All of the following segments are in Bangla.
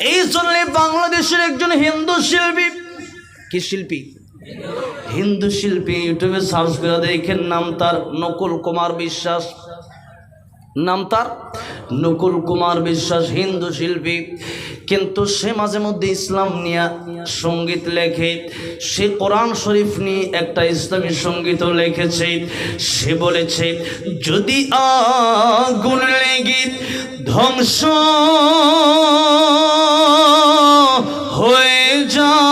এই জন্য বাংলাদেশের একজন হিন্দু শিল্পী কি শিল্পী? হিন্দু শিল্পী, ইউটিউবে সার্চ করে দেখেন নাম তার নকুল কুমার বিশ্বাস। নাম তার নকুল কুমার বিশ্বাস, হিন্দু শিল্পী। কিন্তু সে মাঝে মধ্যে ইসলাম নিয়ে সংগীত লেখে। সে কোরআন শরীফ নিয়ে একটা ইসলামী সঙ্গীতও লিখেছে। সে বলেছে, যদি আগুন লেগে ধ্বংস হয়ে যায়,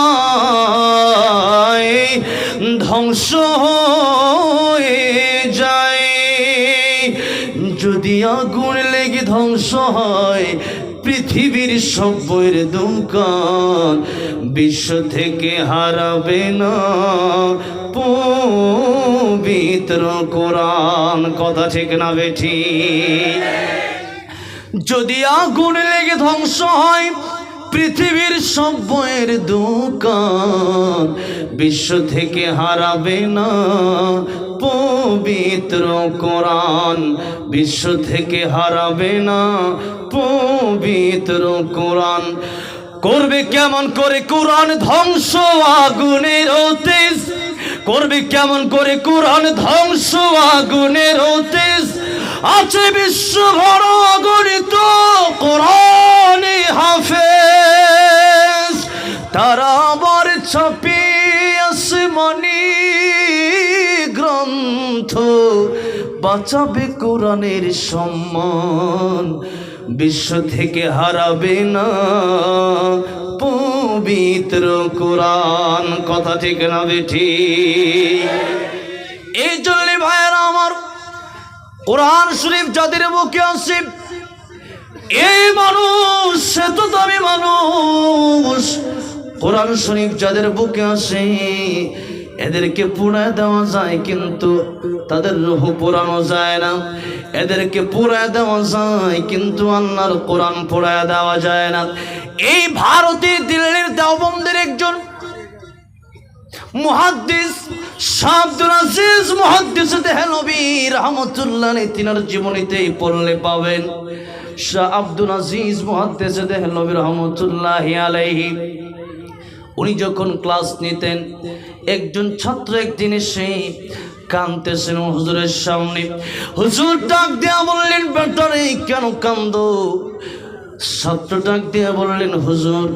ধ্বংস হয়ে যায়, যদি আগুন লেগে ধ্বংস হয় পৃথিবীর সব বইয়ের দোকান বিশ্ব থেকে হারাবে না। পবিত্র কোরআন। কথা ঠিক না বেঠি। যদি আগুন লেগে ধ্বংস হয়, পৃথিবীর সব বইয়ের দোকান বিশ্ব থেকে হারাবে না। পবিত্র কোরআন বিশ্ব থেকে হারাবে না। পবিত্র কোরআন। করবে কেমন করে কোরআন ধ্বংস? আগুনের তেজ করবে কেমন করে কোরআন ধ্বংস? আগুনের তেজ আছে বিশ্ব ভর গণিত কোরআনে হাফেজ। তারা আবার ছাপি আসমানি গ্রন্থ। বাঁচাবে কোরআনের সম্মান। বিশ্ব থেকে হারাবে না। পবিত্র কোরআন, কথা ঠিক না বেঠি এই জন্য ভাইয়েরা আমার কোরআন শরীফ যাদের বুকে আছে, এই মানুষ, সে তো দামি মানুষ। কোরআন শরীফ যাদের বুকে আসে এদেরকে পুড়ায় দেওয়া যায় কিন্তু তাদের রুহ পোড়ানো যায় না। এদেরকে পুড়ায় দেওয়া যায় কিন্তু আল্লাহর কোরআন পোড়ায় দেওয়া যায় না। এই ভারতের দিল্লির দেওবন্দের একজন মুহাদ্দিস শাহ আব্দুল আজিজ মুহাদ্দিস দেহলবী রহমতুল্লাহ তিনার জীবনীতে পড়লে পাবেন। শাহ আব্দুল আজিজ মুহাদ্দিস দেহলবী রহমতুল্লাহ আলাইহি উনি যখন ক্লাস নিতেন, একজন ছাত্র একদিন এসে কানতেছেন হুজুরের সামনে, হুজুর, ডাক দেওয়া বললেন, বেটারে, কেন কান্দ ছাত্র ডাক দেয়া বললেন, হুজুর,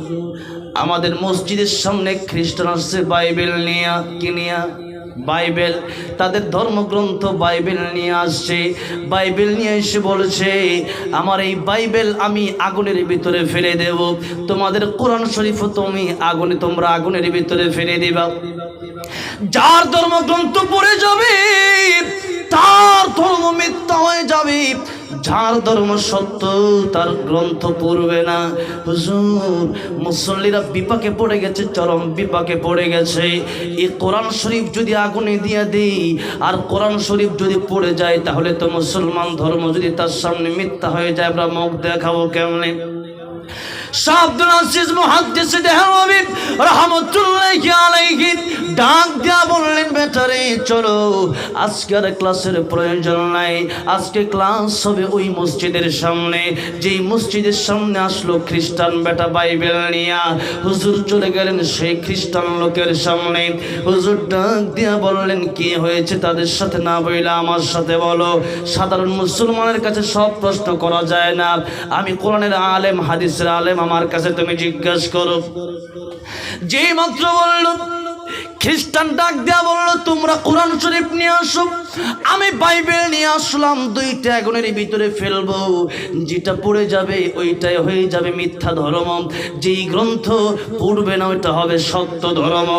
আমাদের মসজিদের সামনে খ্রিস্টান আসছে, বাইবেল নিয়া কিনিয়া বাইবেল, তাদের ধর্মগ্রন্থ বাইবেল নিয়ে আসছে। বাইবেল নিয়ে এসে বলছে, আমার এই বাইবেল আমি আগুনের ভিতরে ফেলে দেব। তোমাদের কোরআন শরীফও তুমি আগুনে, তোমরা আগুনের ভিতরে ফেলে দেবা। যার ধর্মগ্রন্থ পড়ে যাবে, তার ধর্ম মিথ্যা হয়ে যাবে। যার ধর্ম সত্য, তার গ্রন্থ পড়বে না। হুজুর, মুসল্লিরা বিপাকে পড়ে গেছে, চরম বিপাকে পড়ে গেছে। এই কোরআন শরীফ যদি আগুনে দিয়ে দেই, আর কোরআন শরীফ যদি পড়ে যায়, তাহলে তো মুসলমান ধর্ম যদি তার সামনে মিথ্যা হয়ে যায়, আমরা মুখ দেখাবো কেমনে? ডাক দিয়া বললেন চলো। ক্লাসের প্রয়োজন নাই। আজকে ক্লাস ওই মসজিদের সামনে। যেই মসজিদের সামনে আসলো খ্রিস্টান বেটা বাইবেল নিয়া। হুজুর চলে গেলেন সেই খ্রিস্টান লোকের সামনে। হুজুর ডাক দিয়া বললেন, কি হয়েছে তাদের সাথে? না বইলে আমার সাথে বলো। সাধারণ মুসলমানের কাছে সব প্রশ্ন করা যায় না। আমি কোরআনের আলেম, হাদিসের আলেম আমার কাছে তুমি জিজ্ঞাসা করো। যেই মাত্র বলল খ্রিস্টান ডাক দেয়া বলল, তোমরা কোরআন শরীফ নিয়ে আসো। আমি বাইবেল নিয়ে আসলাম, দুইটা আগুনের ভিতরে ফেলব। যেটা পড়ে যাবে ওইটাই হয়ে যাবে মিথ্যা ধর্ম। যেই গ্রন্থ পড়বে না, ওইটা হবে সত্য ধর্ম।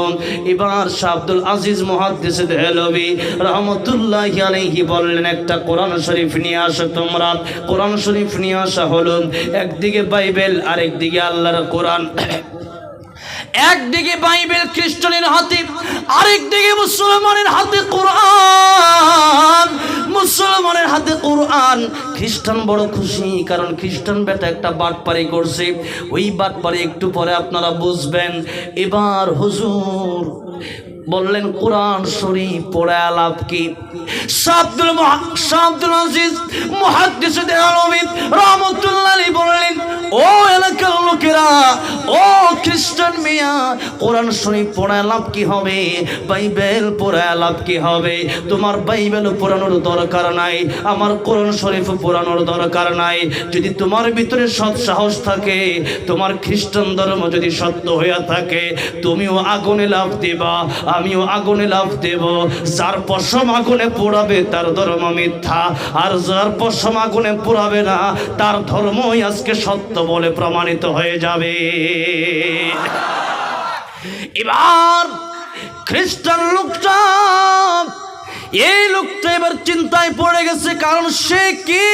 এবার শাহ আজিজ মহাদ্দেশ দেহলবি রহমতুল্লাহ আলাইহি বললেন, একটা কোরআন শরীফ নিয়ে আসো তোমরা। কোরআন শরীফ নিয়ে আসা হলো একদিকে বাইবেল আর একদিকে আল্লাহর কোরআন। একদিকে বাইবেল খ্রিস্টানের হাতে আরেকদিকে মুসলমানের হাতে কোরআন। মুসলমানের হাতে কোরআন। খ্রিস্টান বড় খুশি, কারণ খ্রিস্টান বেটা একটা বাটপারি করছে। ওই বাটপারি একটু পরে আপনারা বুঝবেন। এবার হুজুর বললেন, কোরআন শরীফ পড়ে লাভ কি? আজিজ রহমতুল্লাহ বললেন, ও এলাকার লোকেরা, ও খ্রিস্টান মিয়া, কোরআন শরীফ কি হবে? বাইবেল পড়ে লাভ কি হবে? তোমার বাইবেল দরকার নাই, আমার কোরআন শরীফ পড়ানোর দরকার নাই। যদি তোমার ভিতরে সৎ সাহস থাকে, তোমার খ্রিস্টান ধর্ম যদি সত্য হইয়া থাকে, তুমিও আগুনে লাভ দেবা। আমিও আগুনে লাভ দেব। যার পশম আগুনে পোড়াবে, তার ধর্ম মিথ্যা। আর যার পশম আগুনে পোড়াবে না, তার ধর্মই আজকে সত্য বলে প্রমাণিত হয়ে যাবে। এবার খ্রিস্টান লোকটা, এই লোকটা এবার চিন্তায় পড়ে গেছে, কারণ সে কি?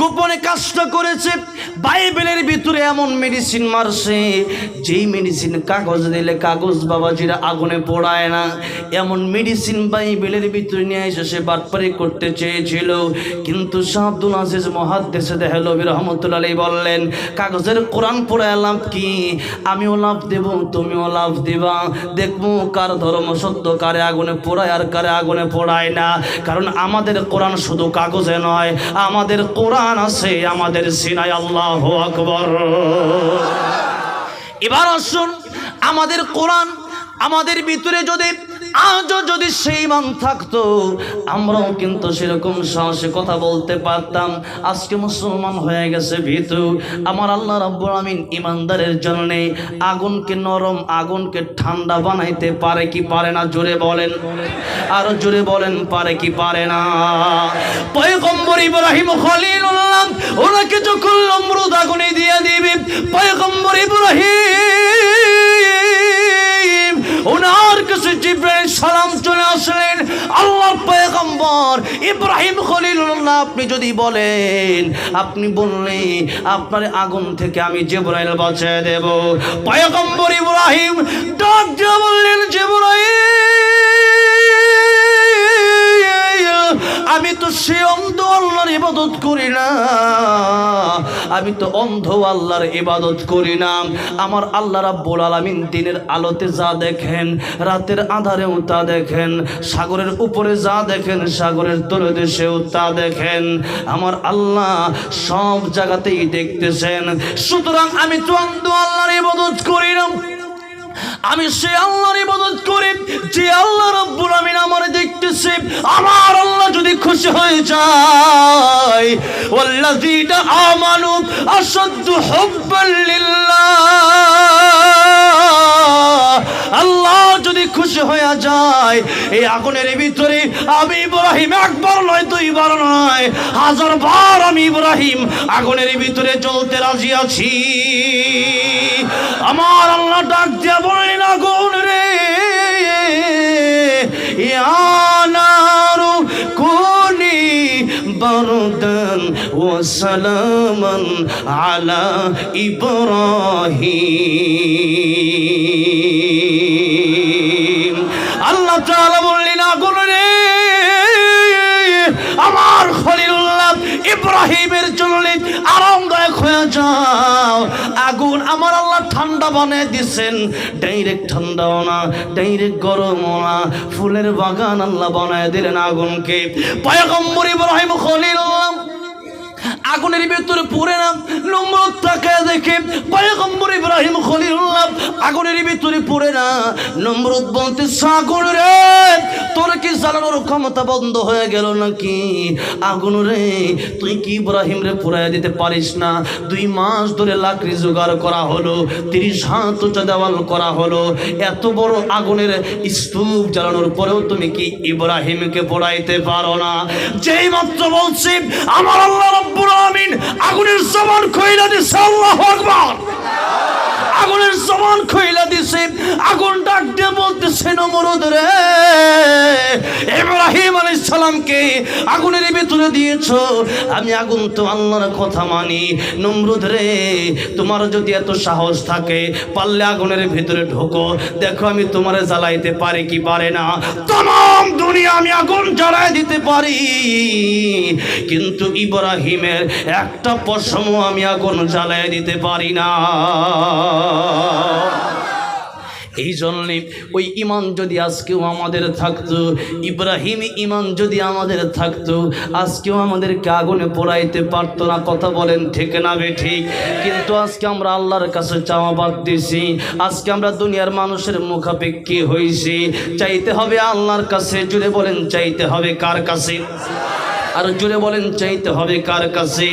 গোপনে কাজটা করেছে। বাইবেলের ভিতরে এমন মেডিসিন মারছে, যেই মেডিসিন কাগজ দিলে কাগজ বাবাজিরা আগুনে পোড়ায় না। এমন মেডিসিন বাইবেলের ভিতরে নিয়ে এসে সে বাটপারি করতে চেয়েছিল। কিন্তু শাহাবদুল আজিজ মহাদ্দেশে দেহলবি রহমতুল্লাহ বললেন, কাগজের কোরআন পড়ে লাভ কি? আমিও লাভ দেব, তুমিও লাভ দিবা। দেখব কার ধর্ম সত্য, কারে আগুনে পোড়ায় আর কারে আগুনে পোড়ায় না। কারণ আমাদের কোরআন শুধু কাগজে নয়, আমাদের কোরআন আছে আমাদের সিনায় আল্লাহ আকবর। এবার আসুন আমাদের কোরআন আমাদের ভিতরে যদি আজও যদি সেই মান থাকতো, আমরাও কিন্তু সেরকম সাহসে কথা বলতে পারতাম। আজকে মুসলমান হয়ে গেছে ভিতু। আমার আল্লাহ রাব্বুল আমিন ইমানদারের জন্য আগুনকে নরম, আগুনকে ঠান্ডা বানাইতে পারে কি পারে না, জোরে বলেন। আরও জোরে বলেন, পারে কি পারে না। পয়গম্বর ইব্রাহিম খলিলুল্লাহ, ওনাকে যখন নমরুদ আগুনে দিয়ে দিবে, পয়গম্বর ইব্রাহিম ইব্রাহিম খলিলুল্লাহ, আপনি যদি বলেন, আপনি বললেন আপনার আগুন থেকে আমি জেবরাইল বাঁচিয়ে দেব। পয়গম্বর ইব্রাহিম ডাক বললেন, জিব্রাইল আমি তো সে অন্ধ আল্লাহর ইবাদত করি না। আমি তো অন্ধ আল্লাহর ইবাদত করি না। আমার আল্লাহ রাব্বুল আলামিন দিনের আলোতে যা দেখেন, রাতের আধারেও তা দেখেন, সাগরের উপরে যা দেখেন, সাগরের তলদেশেও তা দেখেন। আমার আল্লাহ সব জায়গাতেই দেখতেছেন। সুতরাং আমি তো অন্ধ আল্লাহর ইবাদত করি না। আমি সে আল্লাহর ইবাদত করি, যে আল্লাহ রব্বুল আমিন আমার দেখতেছে। আমার আল্লাহ যদি খুশি হয়ে যায়, ওয়াল্লাযীনা আমানু আশাদ্দু হুব্বাল লিল্লাহ। আল্লাহ যদি খুশি হয়ে যায়, এই আগুনের ভিতরে আমি ইব্রাহিম একবার নয়, দুইবার নয় হাজার বার আমি ইব্রাহিম আগুনের ভিতরে চলতে রাজি আছি। আমার আল্লাহ ডাক দিয়া বললেন আগুন রে ইয়ানারু ওয়া সালামান আলা ইব্রাহিম আল্লাহ তাআলা বললেন আগুন আমার খলিলুল্লাহ ইব্রাহিমের জন্য আরামদায়ক যাও। আগুন আমার আল্লাহ ঠান্ডা বানিয়ে দিছেন। ডাইরেক্ট ঠান্ডাও না ডাইরেক্ট গরম না। ফুলের বাগান আল্লাহ বানায় দিলেন আগুনকে। পয়গম্বর ইব্রাহিম খলিলুল্লাহ আগুনের ভিতরে পড়ে না নম্বর তাকায় দেখে পয়গম্বর ইব্রাহিম খলিলুল্লাহ আগুনের ভিতরে পড়ে না। নম্রত বলতে আগুন রে, তোর কি জ্বালানোর ক্ষমতা বন্ধ হয়ে গেল নাকি? আগুন রে, তুই কি ইব্রাহিম রে পুরাই দিতে পারিস না? দুই মাস ধরে লাকড়ি জোগাড় করা হলো, তিরিশ হাত উঁচা দেওয়াল করা হলো। এত বড় আগুনের স্তূপ জ্বালানোর পরেও তুমি কি ইব্রাহিমকে পড়াইতে পারো না? যেই মাত্র বলছি, আমার আল্লাহ রব্বুল আমিন আগুনের জবান খইলা দিছে আল্লাহু আকবার। দিছে আগুন ডাক দিয়ে বলতেছে নমরুদ ইব্রাহিম আলাইহিস সালামকে আগুনের ভিতরে দিয়েছ। আমি আগুন তো আল্লাহর কথা মানি। নমরুদ রে, তোমার যদি এত সাহস থাকে, পারলে আগুনের ভিতরে ঢোকো। দেখো, আমি তোমারে জ্বালাইতে পারি কি পারে না। তমাম দুনিয়া আমি আগুন জ্বালায় দিতে পারি। কিন্তু ইব্রাহিমের একটা পশমও আমি আগুন জ্বালায় দিতে পারি না। এই জন্যে ওই ইমান যদি আজকেও আমাদের থাকতো, ইব্রাহিম ইমান যদি আমাদের থাকতো, আজকেও আমাদেরকে আগুনে পোড়াইতে পারতো না, কথা বলেন ঠিক না বে ঠিক? কিন্তু আজকে আমরা আল্লাহর কাছে চাওয়া দিছি আজকে আমরা দুনিয়ার মানুষের মুখাপেক্ষি হয়েছি চাইতে হবে আল্লাহর কাছে, জুড়ে বলেন চাইতে হবে কার কাছে? আর জুড়ে বলেন চাইতে হবে কার কাছে?